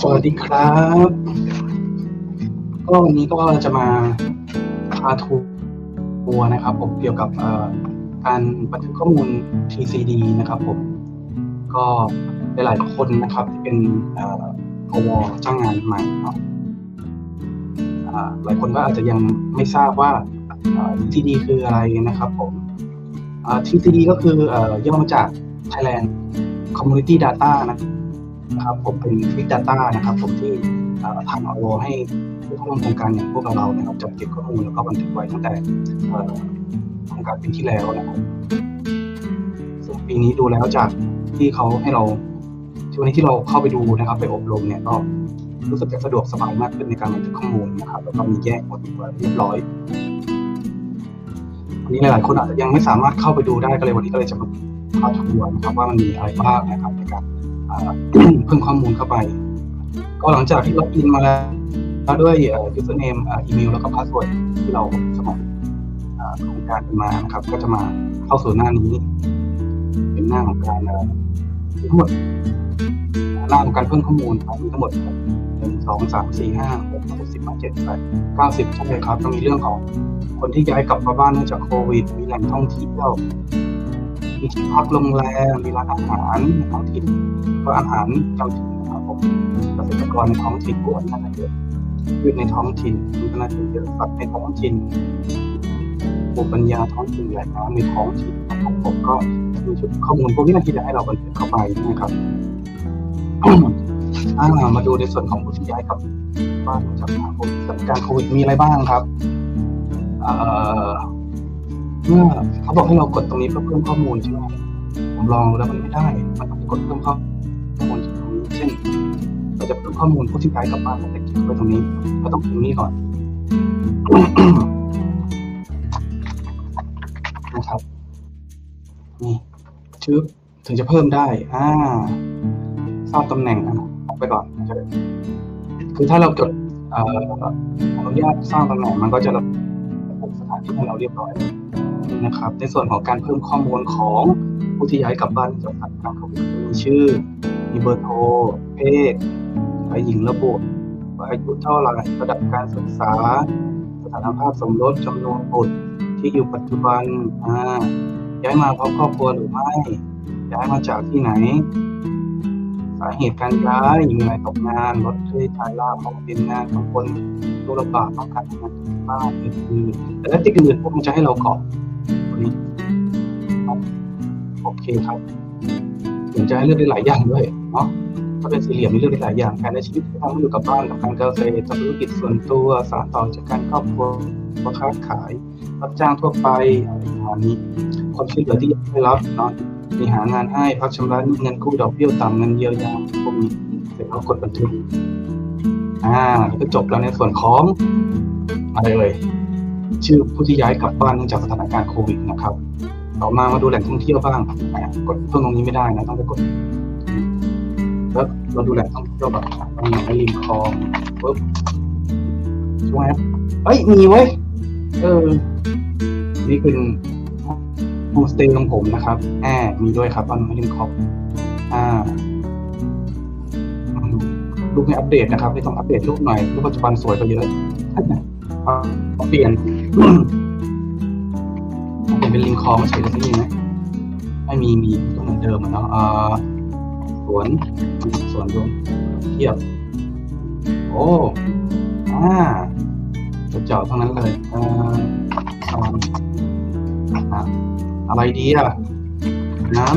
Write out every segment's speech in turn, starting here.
สวัสดีครับ ก็วันนี้ก็จะมาพาทัวร์นะครับ ผมเกี่ยวกับการบันทึกข้อมูล TCD นะครับผม ก็หลายๆคนนะครับที่เป็นเอ่อพวจ้างงานใหม่เนาะหลายคนก็อาจจะยังไม่ทราบว่า TCD คืออะไรนะครับผม TCD ก็คือเอ่อย่อมาจาก Thailand Community Data นะ นะครับผมเป็น Big Data นะครับผมที่เอ่อทำเอาให้ผู้เข้าร่วมโครงการอย่างพวกเราๆนะครับจับเก็บข้อมูลแล้วก็บันทึกไว้ตั้งแต่โครงการปีที่แล้วนะครับซึ่งปีนี้ดูแล้วจากที่เขาให้เราที่วันนี้ที่เราเข้าไปดูนะครับ ไปอบรมเนี่ยก็รู้สึกจะสะดวกสบายมากขึ้นในการบันทึกข้อมูลนะครับ แล้วก็มีแยกหมดไว้เรียบร้อยวันนี้หลายๆคนอาจจะยังไม่สามารถเข้าไปดูได้ก็เลยวันนี้ก็เลยจะมาพาทัวร์นะครับว่ามันมีอะไรบ้างนะครับ เพิ่มข้อมูลเข้าไป ก็หลังจากที่ล็อกอินมาแล้วด้วยเอ่อ username อ่าอีเมลแล้วก็พาสเวิร์ดที่เราสมัครอ่าโครงการกันมานะครับ ก็จะมาเข้าสู่หน้านี้ เป็นหน้าของการทั้งหมดหน้าของการเพิ่มข้อมูลครับมีทั้งหมดหนึ่งสองสามสี่ห้าหกเจ็ดสิบเจ็ดแปดเก้าสิบใช่ไหมครับก็มีเรื่องของคนที่ย้ายกลับมาบ้านเนื่องจากโควิด มีแหล่งท่องเที่ยว มีที่พักโรงแรมมีร้านอาหารท้องถิ่นก็อาหารเจ้าถิ่นนะครับผมเกษตรกรในท้องถิ่นพวกนั้นเยอะพืชในท้องถิ่นมีขนาดเยอะสัตว์ในท้องถิ่นภูมิปัญญาท้องถิ่นแหล่งน้ำในท้องถิ่นของผมก็มีชุดข้อมูลพวกนี้ที่จะให้เราบันทึกเข้าไปนะครับมาดูในส่วนของผู้ที่ย้ายกลับบ้านจากทางโควิดสถานการณ์โควิดมีอะไรบ้างครับ เอ่อ เมื่อเขาบอกให้เรากดตรงนี้เพื่อเพิ่มข้อมูลใช่ไหมผมลองแล้วมันไม่ได้ มันต้องกดเพิ่มข้อมูลตรงนี้เช่นเราจะเพิ่มข้อมูลผู้ที่ย้ายกลับบ้านเราจะคลิกไปตรงนี้เราต้องคลิกนี้ก่อนนะครับนี่ชื่อถึงจะเพิ่มได้ อ่าทราบตำแหน่งอะออกไปก่อนคือถ้าเราจดอนุญาตสร้างตำแหน่งมันก็จะระบุสถานที่ให้เราเรียบร้อย นะครับ ในส่วนของการเพิ่มข้อมูลของผู้ที่ย้ายกลับบ้านจากสถานการณ์โควิดจะมีชื่อ มีเบอร์โทร เพศชายหญิงระบุว่าอายุเท่าไหร่ระดับการศึกษา สถานภาพสมรสจำนวนบุตรที่อยู่ปัจจุบันย้ายมาพร้อมครอบครัวหรือไม่ ย้ายมาจากที่ไหน สาเหตุการย้ายมีอะไรตกงานลดค่าใช้จ่ายลาของเป็นงานของคนตัวลำบากต้องการทำงานที่บ้านอื่นๆแต่ถ้าที่อื่นพวกมันจะให้เรากรอก นี้ครับโอเคครับถึงจะให้เลือกได้หลายอย่างด้วยเนาะถ้าเป็นสี่เหลี่ยมมีเรื่องได้หลายอย่างการในชีวิตที่ทำอยู่กับบ้านกับการเกษตรทำธุรกิจส่วนตัวสานต่อจากการครอบครัวค้าขายรับจ้างทั่วไปอะไรประมาณนี้ความช่วยเหลือที่ได้รับเนาะมีหางานให้พักชำระเงินกู้ดอกเบี้ยต่ำเงินเยียวยาพวกนี้เสร็จแล้วกดบันทึกอ่าก็จบแล้วในส่วนของอะไรเอ่ย ชื่อผู้ที่ย้ายกลับบ้านเนื่องจากสถานการณ์โควิดนะครับ ต่อมามาดูแหล่งท่องเที่ยวบ้างอ่ากดเพิ่มตรงนี้ไม่ได้นะต้องไปกดแล้วเราดูแหล่งท่องเที่ยวแบบมีไอริมคลองปุ๊บช่ไหมเอ้ยมีเว้ยเออ นี่เป็นโฮมสเตย์ของผมนะครับแอบมีด้วยครับตอนไอริมคลองอ่ารูปไม่อัปเดตนะครับไม่ต้องอัปเดตรูปหน่อยรูปปัจจุบันสวยกว่าเยอะ เอาเปลี่ยนเปลี่ยนเป็นลิงคองเฉยๆจะมีไหมไม่มีมีตัวเหมือนเดิมอะเนาะสวนสวนรวมเทียบ โอ้อ่าจะเจาะทั้งนั้นเลยอ่ออ่าอะอะไรดีอะ น้ำ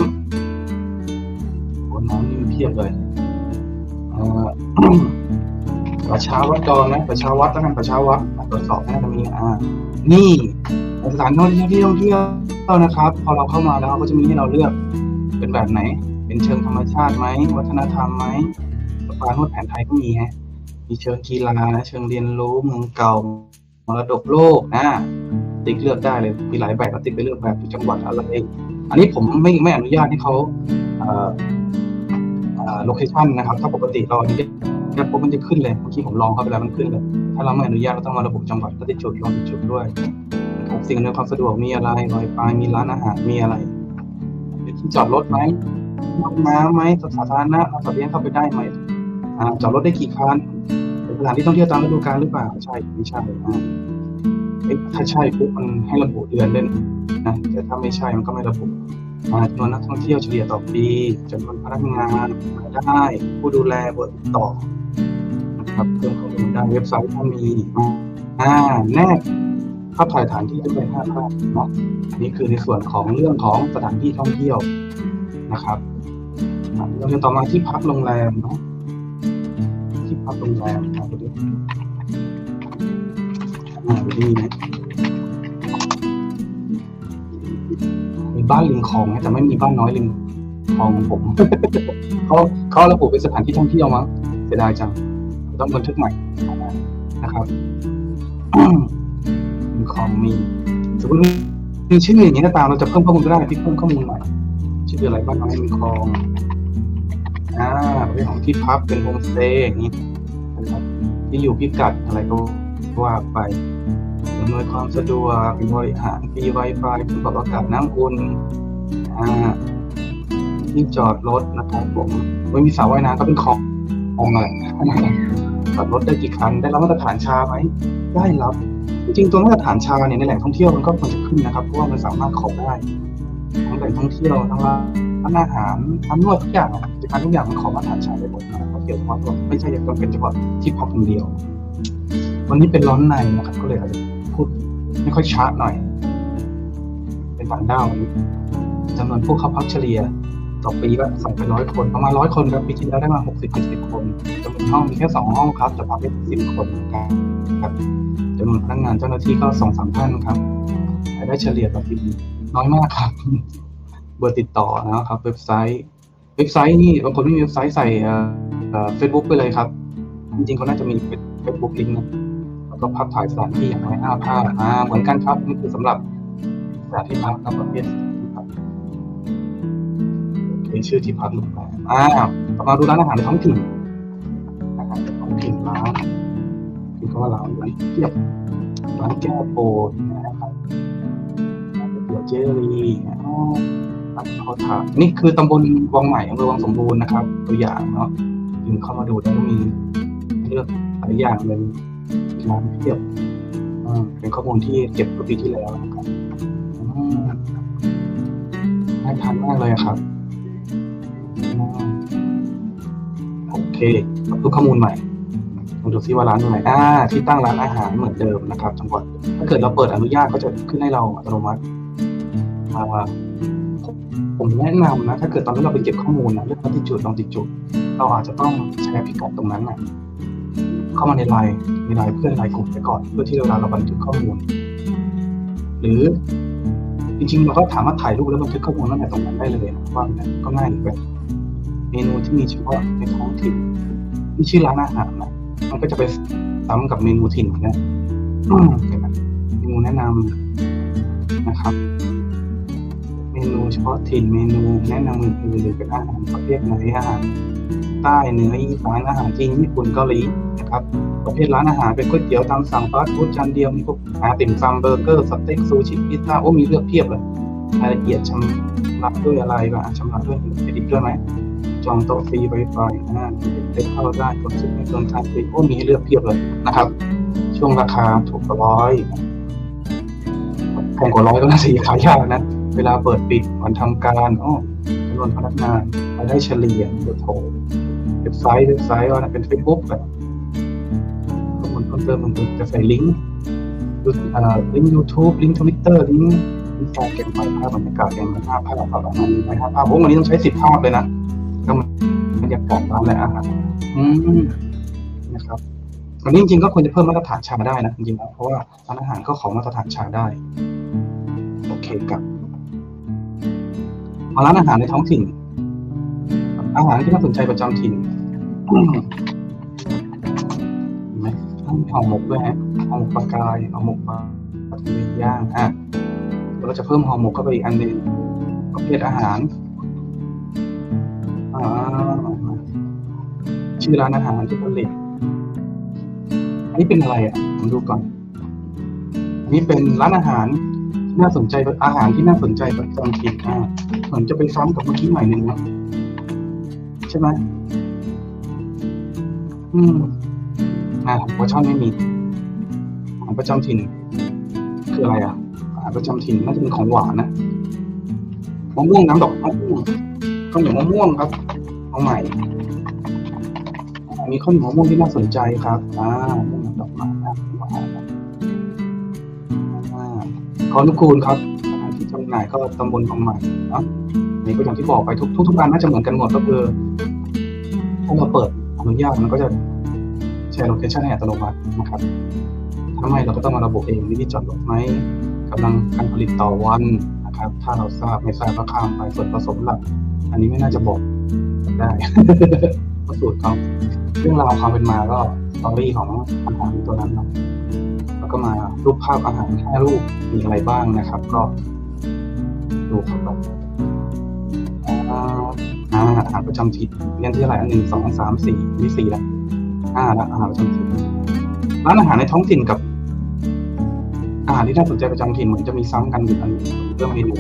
โอ้น้ำนี่มันเพียบเลยอ่อ ประชาวัดดอนนะประชาวัดแล้วกันประชาวัดตรวจสอบนะตรงนี้อ่านี่สถานท่องเที่ยวที่ท่องเที่ยวนะครับ พอเราเข้ามาแล้วก็จะมีให้เราเลือกเป็นแบบไหน เป็นเชิงธรรมชาติไหมวัฒนธรรมไหมสปานวดแผนไทยก็มีฮะมีเชิงกีฬานะเชิงเรียนรู้เมืองเก่ามรดกโลกนะติ๊กเลือกได้เลยมีหลายแบบก็ติ๊กไปเลือกแบบจังหวัดอะไรอันนี้ผมไม่ไม่อนุญาตให้เขาโลเคชันนะครับ ถ้าปกติเราอนุญาต ปุ๊บมันจะขึ้นเลยเมื่อกี้ผมลองเข้าไปแล้วมันขึ้นเลย ถ้าเราไม่อนุญาตเราต้องมาระบุจังหวัดก็จะจุดลงจุดด้วยสิ่งอำนวยความสะดวกมีอะไรรอยปลายมีร้านอาหารมีอะไรมีที่จอดรถไหมห้องน้ำไหมสาธารณะเราสัตว์เลี้ยงเข้าไปได้ไหมจอดรถได้กี่คันเป็นสถานที่ท่องเที่ยวตามฤดูกาลหรือเปล่าใช่ไม่ใช่ถ้าใช่ปุ๊บมันให้ระบุเดือนเล่นนะแต่ถ้าไม่ใช่มันก็ไม่ระบุจำนวนนักท่องเที่ยวเฉลี่ยต่อปีจำนวนพนักงานรายได้ ผู้ดูแลบอร์ติดต่อ นะครับเรื่องของมูลได้เว็บไซต์ถ้ามีอ่าแนบภาพถ่ายสถานที่จะเป็นภาพภาพเนาะอันนี้คือในส่วนของเรื่องของสถานที่ท่องเที่ยวนะครับอ่าเราจะต่อมาที่พักโรงแรมเนาะที่พักโรงแรมครับดูดิอ่าดูดีนะมีบ้านริมคลองนะแต่ไม่มีบ้านน้อยริมคลองของผมเขาเขาระบุเป็นสถานที่ท่องเที่ยวมั้งเสียดายจัง ต้องบันทึกใหม่นะครับมีคองมีสมมติมีชื่ออย่างนี้ก็ตามเราจะเพิ่มข้อมูลก็ได้ที่เพิ่มข้อมูลใหม่ชื่ออะไรบ้านน้อยริมคลองอ่าเรื่องของที่พักเป็นโฮมสเตย์อย่างนี้นะครับที่อยู่พิกัดอะไรก็ว่าไปอำนวยความสะดวกบริหารฟรีไวไฟคุณปรับอากาศน้ำอุ่นอ่าที่จอดรถนะครับผมไม่มีสระว่ายน้ำก็เป็นคองคองอะไร จอดรถได้กี่คันได้รับมาตรฐานชาไหมได้รับจริงๆตัวมาตรฐานชาเนี่ยในแหล่งท่องเที่ยวมันก็ควรจะขึ้นนะครับเพราะว่ามันสามารถขอได้ทั้งแหล่งท่องเที่ยวทั้งร้านอาหารทั้งนวดทุกอย่างกิจการทุกอย่างมันขอมาตรฐานชาได้หมดนะครับเกี่ยวกับว่าไม่ใช่จำเป็นเฉพาะที่พักคนเดียว วันนี้เป็นร้อนในนะครับก็เลยอาจจะพูดไม่ค่อยช้าหน่อย เป็นต่างด้าวจำนวนผู้เข้าพักเฉลี่ย ต่อปีก็สองไปร้อยคนประมาณร้อยคนครับปีที่แล้วได้มาหกสิบเจ็ดสิบคนจำนวนห้องมีแค่สองห้องครับจะพักได้สิบคนนะครับจำนวนพนักงานเจ้าหน้าที่ก็สองสามท่านครับรายได้เฉลี่ยต่อปีน้อยมากครับ เบอร์ติดต่อนะครับ เว็บไซต์เว็บไซต์นี่บางคนไม่มีเว็บไซต์ใส่เฟซบุ๊กไปเลยครับ จริงๆเขาน่าจะมีเฟซบุ๊กลิงก์นะแล้วก็ภาพถ่ายสถานที่อย่างน้อยห้าภาพอ่าเหมือนกันครับนี่คือสำหรับสถานที่พักครับประเภทีชื่อที่พักโรงแรมอ่าต่อมาดูร้านอาหารในท้องถิ่นนะครับท้องถิ่นร้านคือก็ว่าร้านร้านเทียบร้านแก้วโปนะครับร้านก๋วยเตี๋ยวเจรีอ๋อร้านข้าวถานี่คือตำบลวังใหม่อำเภอวังสมบูรณ์นะครับ ตัวอย่างเนาะถึงเข้ามาดูแล้วมีเลือกหลายอย่างเลยร้านเทียบเป็นข้อมูลที่เก็บมาปีที่แล้วนะครับอืมน่าทานมากเลยครับ โอเคดูข้อมูลใหม่ลองดูซิว่าร้านอยู่ไหนอ่าที่ตั้งร้านอาหารเหมือนเดิมนะครับจังหวัดถ้าเกิดเราเปิดอนุญาตก็จะขึ้นให้เราอัตโนมัติอ่าผมแนะนำนะ ถ้าเกิดตอนที่เราไปเก็บข้อมูลนะเรื่องติดจุดลองติดจุด เราอาจจะต้องแชร์พิกัดตรงนั้นนะเข้ามาในไลน์ในไลน์เพื่อนไลน์กลุ่มไปก่อน เพื่อที่เวลาเราบันทึกข้อมูล หรือ จริงๆเราก็สามารถถ่ายรูปแล้วบันทึกข้อมูลตั้งแต่ตรงนั้นได้เลยนะว่ามันก็ง่ายอีกแบบเมนูที่มีเฉพาะในท้องถิ่น ที่ชื่อร้านอาหารนะมันก็จะไปซ้ำกับเมนูถิ่นนะอืมเห็นไหมเมนูแนะนำนะครับ เมนูเฉพาะถิ่นเมนูแนะนำอื่นๆหรือเป็นอาหารประเภทไหนอาหารใต้เหนืออีสานอาหารจีนญี่ปุ่นเกาหลีนะครับประเภทร้านอาหารเป็นก๋วยเตี๋ยวตามสั่งฟาสต์ฟู้ดจานเดียวมีพวกอาหารติ่มซำเบอร์เกอร์สเต็กซูชิพิซซ่าโอ้มีเลือกเพียบเลยรายละเอียดชำระด้วยอะไรบ้างชำระด้วยเครดิตด้วยไหม จองโต๊ะฟรีไวไฟนะเต็มเข้าได้กดซื้อไม่เกินค่าฟรีโอ้มีให้เลือกเพียบเลยนะครับ ช่วงราคาถูกกว่าร้อยแพงกว่าร้อยก็น่าจะขายยากนะเวลาเปิดปิดวันทำการอ๋อจำนวนพนักงานรายได้เฉลี่ยเดี๋ยวโทรเว็บไซต์เว็บไซต์ว่าเป็นเฟซบุ๊กแบบข้อมูลเพิ่มเติมมันจะใส่ลิงก์ลิงก์ยูทูบลิงก์ทวิตเตอร์ลิงก์ลิงก์การเก็บไฟภาพบรรยากาศเก็บภาพภาพประมาณนี้ภาพภาพวันนี้ต้องใช้สิบภาพเลยนะ ก็บรรยากาศร้านและอาหารอืมนะครับอันนี้จริงๆก็ควรจะเพิ่มมาตรฐานชาได้นะจริงๆแล้วเพราะว่าร้านอาหารก็ขอมาตรฐานชาได้ โอเคกับร้านอาหารในท้องถิ่น อาหารที่น่าสนใจประจำถิ่นเห็นไหมต้องห่อหมกด้วยฮะห่อหมกปลากายห่อหมกปลาทะเลย่างอะเราจะเพิ่มห่อหมกเข้าไปอีกอันหนึ่งประเภทอาหาร ชื่อร้านอาหารที่ผลิตอันนี้เป็นอะไรอะผมดูก่อน อันนี้เป็นร้านอาหารที่น่าสนใจอาหารที่น่าสนใจประจำถิ่นอ่าเหมือนจะไปซ้ำกับเมื่อกี้ใหน่หนึ่งนะใช่ไหมอืมอ่าปลาช่อนไม่มี ขอาหารประจำถิ่นคืออะไรอะอาหารประจำถิ่นน่าจะเป็นของหวานนะมะม่วงน้ำดอกมะม่วงข้าวเหนียวมะม่วงครับ เอาใหม่ มีข้าวเหนียวมะม่วงที่น่าสนใจครับ อ่าม่วงน้ำดอกไม้นะขออนุกูลครับสถานที่จำหน่ายก็ตำบลบางใหม่เนาะนี่ก็อย่างที่บอกไปทุกทุกทุกานน่าจะเหมือนกันหมดก็คือถ้าเราเปิดอนุญาตมันก็จะแชร์โลเคชันให้อัตโนมัตินะครับถ้าไม่เราก็ต้องมาระบุเองวิธีจอดรถไหมกำลังการผลิตต่อวันนะครับ ถ้าเราทราบไม่ทราบก็ข้ามไปส่วนผสมหลัก อันนี้ไม่น่าจะบอก ได้เพราะสูตรเขาเรื่องราวความเป็นมาก็สตอรี่ของอาหารตัวนั้นเนาะแล้วก็มารูปภาพอาหารห้ารูปมีอะไรบ้างนะครับ ก็ดูครับอาอาหารประจำถิ่นเรียนที่อะไรอันหนึ่งสองสามสี่มีสี่แล้วอ่าละอาหารประจำถิ่นร้านอาหารในท้องถิ่นกับอาหารที่น่าสนใจประจำถิ่นเหมือนจะมีซ้ำกันอยู่อันเรื่องเมนู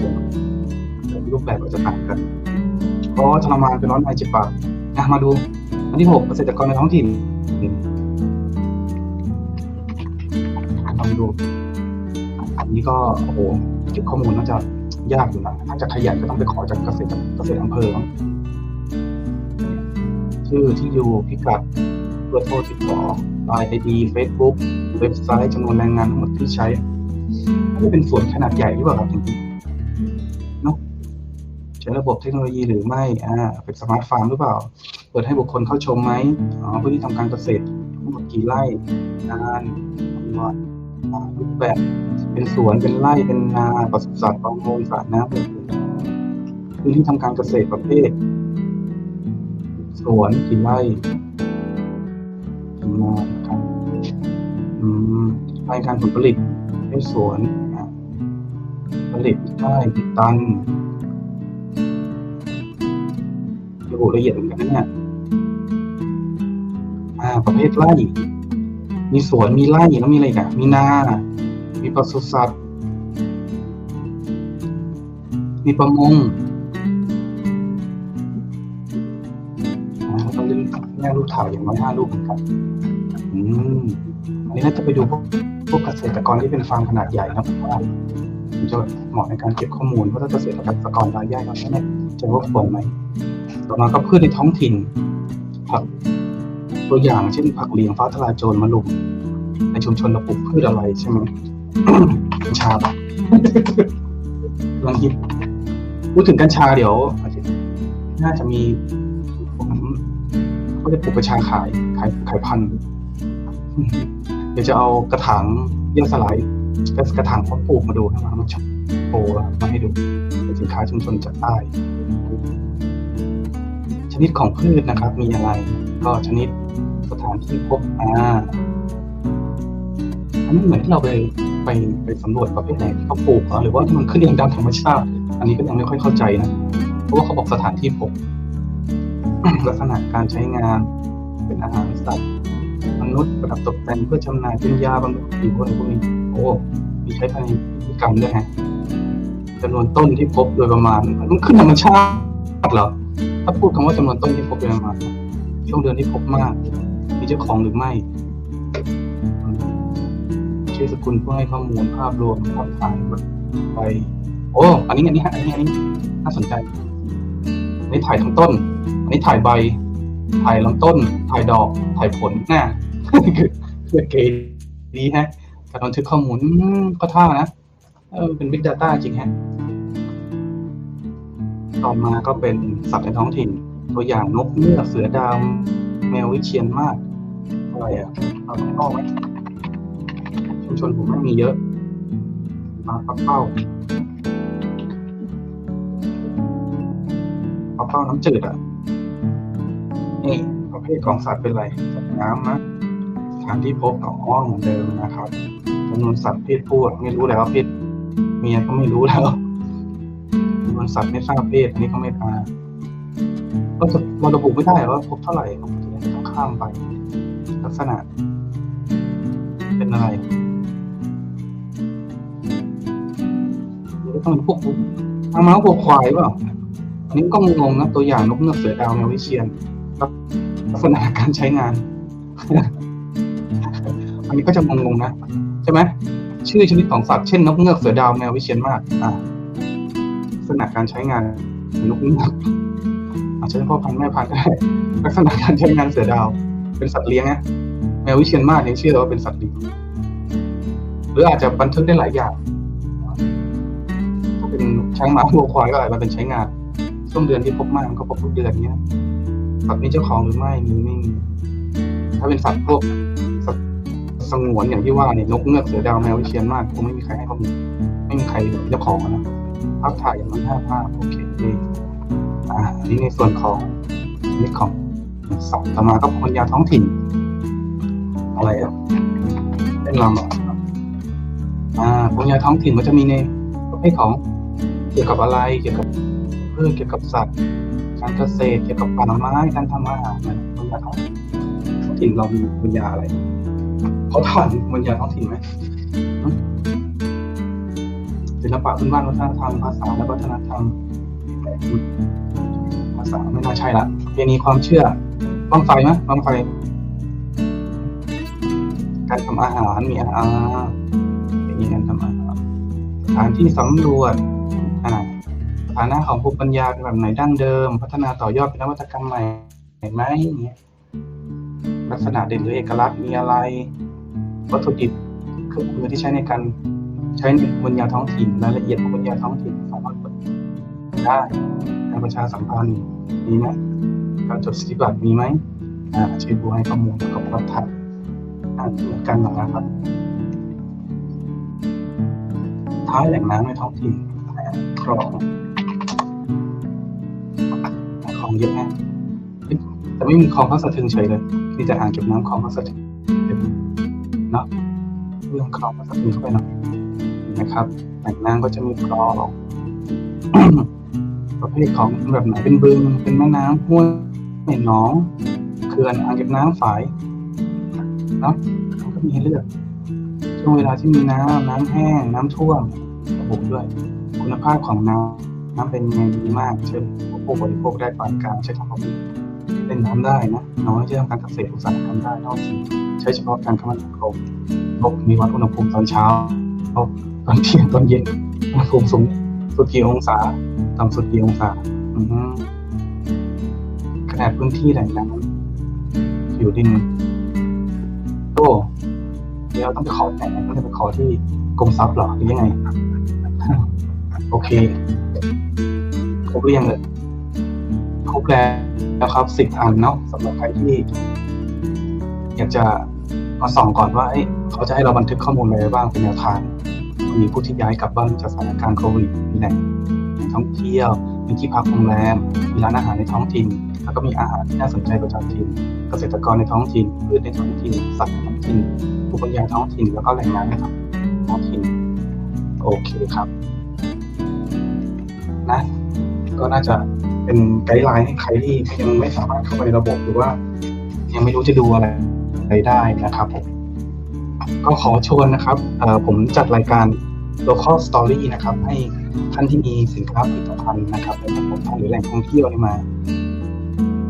รูปแบบก็จะต่างกัน เพราะว่าทรมานเป็นร้อนในจิบปากอะมาดูอันที่หกเกษตรกรในท้องถิ่นลองดู อันนี้ก็โอ้โหเก็บข้อมูลน่าจะยากอยู่นะถ้าจะขยันก็ต้องไปขอจากเกษตรเกษตรอำเภอชื่อที่อยู่พิกัดเบอร์โทรติดต่อ Line ID Facebook เว็บไซต์จำนวนแรงงานทั้งหมดที่ใช้ไม่เป็นส่วนขนาดใหญ่หรือเปล่าครับจริง ใช้ระบบเทคโนโลยีหรือไม่อ่าเป็นสมาร์ทฟาร์มหรือเปล่า เปิดให้บุคคลเข้าชมไหมอ๋อผู้ที่ทำการเกษตรทั้งหมดกี่ไร่งานจำนวนอ่ารูปแบบ เป็นสวนเป็นไร่เป็นนาปศุสัตว์ประมงสระน้ำพื้นที่ทำการเกษตรประเภท สวนกี่ไร่ทำงานครับอืมรายการผลผลิตในสวนผลิตได้ตัน ระบุละเอียดเหมือนกันนะเนี่ยอ่า ประเภทไร่ มีสวน มีไร่แล้วมีอะไรกันมีนา มีปศุสัตว์ มีประมงอ่าแล้วก็เรื่องแง่รูปถ่ายอย่างน้อยห้ารูปเหมือนกันอืม อันนี้น่าจะไปดูพวกพวกเกษตรกรที่เป็นฟาร์มขนาดใหญ่นะผมว่ามันจะเหมาะในการเก็บข้อมูลเพราะถ้าเกษตรกรรายใหญ่เราเนี่ยจะรบกวนไหม ต่อมาก็พืชในท้องถิ่นผักตัวอย่างเช่นผักเหลียงฟ้าทลายโจรมะลุม ในชุมชนเราปลูกพืชอะไรใช่ไหมกัญชาปะกำลังคิดพูดถึงกัญชาเดี๋ยว น่าจะมีผมก็จะปลูกกัญชาขาย ขายขายพันธุ์เดี๋ยวจะเอากระถางย่อสลายกระกระถางเพาะปลูกมาดูนะมาโชว์มาให้ดูเป็นสินค้าชุมชนจากใต้ นิดของพืชนะครับ มีอะไร ก็ชนิดสถานที่พบอ่าอันนี้เหมือนที่เราไปไปไปสำรวจประเภทไหนที่เขาปลูกหรอหรือว่ามันขึ้นเองตามธรรมชาติ อันนี้ก็ยังไม่ค่อยเข้าใจนะเพราะว่าเขาบอกสถานที่พบลักษณะการใช้งานเป็นอาหารสัตว์มนุษย์ประดับตกแต่งเพื่อจำหน่ายเป็นยาบำรุงผิวอะไรพวกนี้โอ้มีใช้ภายในพิธีกรรมด้วยฮะจำนวนต้นที่พบโดยประมาณมันขึ้นธรรมชาติเหรอ ถ้าพูดคำว่าจำนวนต้นที่พบโดยประมาณช่วงเดือนที่พบมาก มีเจ้าของหรือไม่ชื่อสกุลผู้ให้ข้อมูลภาพรวมภาพถ่ายไป โอ้อันนี้อันนี้อันนี้อันนี้น่าสนใจอันนี้ถ่ายทั้งต้น อันนี้ถ่ายใบ ถ่ายลำต้น ถ่ายดอก ถ่ายผลน่ะคือคือเกดีฮะการบันทึกข้อมูลก็ท่านะเออเป็น Big Data จริงฮะ ต่อมาก็เป็นสัตว์ในท้องถิ่น ตัวอย่างนกเงือกเสือดาวแมววิเชียนมากอะไรอะเอาต้องอ้อไหมชุมชนผมไม่มีเยอะ มาปักเป้าปักเป้าน้ำจืดอะนี่ประเภทของสัตว์เป็นอะไรสัตว์น้ำนะสถานที่พบกับอ้อเหมือนเดิมนะครับจำนวนสัตว์เพศผู้ไม่รู้แล้วเพศเมียก็ไม่รู้แล้วจำนวน สัตว์ไม่ทราบเพศอันนี้ก็ไม่มาก็จะเราระบุไม่ได้ว่าพบเท่าไหร่ต้องข้ามไป ลักษณะ เป็นอะไรต้องเป็นพวกทางม้าพวกควายเปล่าอันนี้ก็งงๆนะตัวอย่างนกเงือกเสือดาวแมววิเชียนลักษณะการใช้งาน อันนี้ก็จะงงๆนะ ใช่ไหมชื่อชนิดของสัตว์เช่นนกเงือกเสือดาวแมววิเชียนมาก อ่าลัก ษณะการใช้งานนกเงือกอาจจะเป็นพ่อพันธุ์แม่พันธุ์ก็ได้ลักษณะการใช้งานเสือดาว เป็นสัตว์เลี้ยงนะแมววิเชียนมากยังเชื่อว่าเป็นสัตว์เลี้ยงหรืออาจจะบันทึกได้หลายอย่างถ้าเป็นช้างม้าวัวควายก็อาจจะเป็นใช้งานช่วงเดือนที่พบมากมันก็พบทุกเดือนเนี้ยสัตว์มีเจ้าของหรือไม่มีไม่มีถ้าเป็นสัตว์พวกสัตว์สงวนอย่างที่ว่าเนี่ยนกเงือกเสือดาวแมววิเชียนมากคงไม่มีใครให้เขามีไม่มีใครเจ้าของนะ ภาพถ่ายอย่างนั้นห้าภาพโอเคอ่าอันนี้ในส่วนของชนิดของสัตว์ต่อมาก็คนยาท้องถิ่น อะไรอะเล่นลำอะอ่าคนยาท้องถิ่นก็จะมีในประเภทของเกี่ยวกับอะไรเกี่ยวกับพืชเกี่ยวกับสัตว์ การเกษตรเกี่ยวกับป่าไม้การทำอาหารนะปัญญาท้องท้องถิ่นเรามีปัญญาอะไรเขาถามปัญญาท้องถิ่นไหมหึ ศิลปะพื้นบ้านวัฒนธรรมภาษาและวัฒนธรรมภาษาไม่น่าใช่ละเปีนีความเชื่อบ้างไฟไหมบ้างไฟ การทำอาหารมีอาหารเป็นยังการทำอาหารสถานที่สำรวจฐานะของภูมิปัญญาเป็นแบบไหนดั้งเดิม พัฒนาต่อยอดเป็นนวัตกรรมใหม่ไหมอย่างเงี้ยลักษณะเด่นหรือเอกลักษณ์มีอะไร วัตถุดิบเครื่องมือที่ใช้ในการ ใช้ในภูมิปัญญาท้องถิ่นรายละเอียดภูมิปัญญาท้องถิ่นสามารถเปิดได้การประชาสัมพันธ์มีไหมการจดสิทธิบัตรมีไหมอ่าช่วยดูให้ข้อมูลประกอบรับทัดเหมือนกันนะครับ ท้ายแหล่งน้ำในท้องถิ่นคลองของเยอะแยะแต่ไม่มีคลองพระสะทึงเฉยเลยมีแต่อ่างเก็บน้ำคลองพระสะทึงเนาะเรื่องคลองพระสะทึงเข้าไปเนาะ นะครับแหล่งน้ำก็จะมีคลองประเภทของแบบไหนเป็นบึง เป็นแม่น้ำห้วยไม่หนองเขื่อนอ่างเก็บน้ำฝายเนาะมันก็มีให้เลือกช่วงเวลาที่มีน้ำน้ำแห้ง น้ำท่วมระบุด้วย คุณภาพของน้ำน้ำเป็นยังไงดีมากเช่นผู้บริโภคได้ปานกลางใช้ทำควาเล่นน้ำได้นะน้อยที่ทำการเกษตรอุตสาหกรรมได้นอกจากใช้เฉพาะการคมนาคมพบมีวัดอุณหภูมิตอนเช้า ตอนเที่ยงตอนเย็นอุณหภูมิสูงสุดกี่องศาต่ำสุดกี่องศาขนาดพื้นที่แหล่งน้ำผิวดินโอ้เดี๋ยวต้องไปขอแต่ต้องไปขอที่กรมทรัพย์หรอหรือยังไง โอเค ครบเรียงเลยครบแล้วครับสิบอันเนาะสำหรับใครที่ อยากจะมาส่องก่อนว่าเขาจะให้เราบันทึกข้อมูลอะไรบ้างเป็นแนวทาง มีผู้ที่ย้ายกลับบ้านจากสถานการณ์โควิดมีแหล่งท่องเที่ยว มีที่พักโรงแรม มีร้านอาหารในท้องถิ่น แล้วก็มีอาหารที่น่าสนใจประจำถิ่น เกษตรกรในท้องถิ่น พืชในท้องถิ่น สัตว์ในท้องถิ่นภูมิปัญญาท้องถิ่น แล้วก็แหล่งน้ำในท้องถิ่น โอเคครับ นะ ก็น่าจะเป็นไกด์ไลน์ให้ใครที่ยังไม่สามารถเข้าไปในระบบหรือว่า ยังไม่รู้จะดูอะไรอะไรได้นะครับผม ก็ขอชวนนะครับผมจัดรายการ local story นะครับ ให้ท่านที่มีสินค้าผลิตภัณฑ์นะครับในระบบหรือแหล่งท่องเที่ยวนี่มา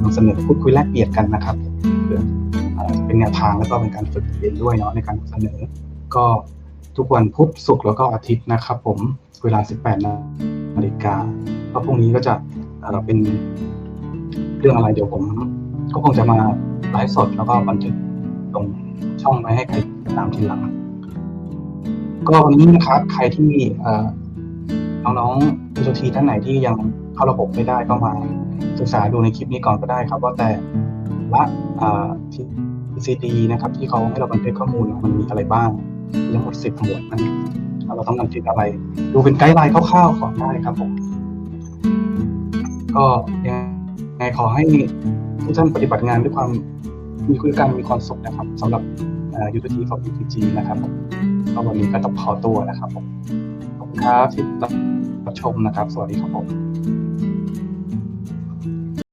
นำเสนอพูดคุยแลกเปลี่ยนกันนะครับเพื่อเป็นแนวทางแล้วก็เป็นการฝึกเรียนด้วยเนาะในการนำเสนอ ก็ทุกวันพุธศุกร์แล้วก็อาทิตย์นะครับ ผมเวลา 18นาฬิกาก็พรุ่งนี้ก็จะเอ่อเป็นเรื่องอะไรเดี๋ยวผม ก็คงจะมาไลฟ์สดแล้วก็บันทึกลงช่องไว้ให้ใคร ตามทีหลัง ก็วันนี้นะครับ ใครที่น้องๆผู้โชคดีท่านไหนที่ยังเข้าระบบไม่ได้ก็มาศึกษาดูในคลิปนี้ก่อนก็ได้ครับ ว่าแต่ละอ่าที่ CD นะครับที่เขาให้เราบันทึกข้อมูลมันมีอะไรบ้างทั้งหมดสิบหมวดนั้นเราต้องบันทึกอะไร ดูเป็นไกด์ไลน์คร่าวๆก่อนได้ครับผมก็ยังไงขอให้ทุกท่านปฏิบัติงานด้วยความมีคุณการมีความสุขนะครับสำหรับ ยูทูทีของ UTG นะครับก็วันนี้ก็ต้องขอตัวนะครับผมขอบคุณครับที่รับชมนะครับ สวัสดีครับผม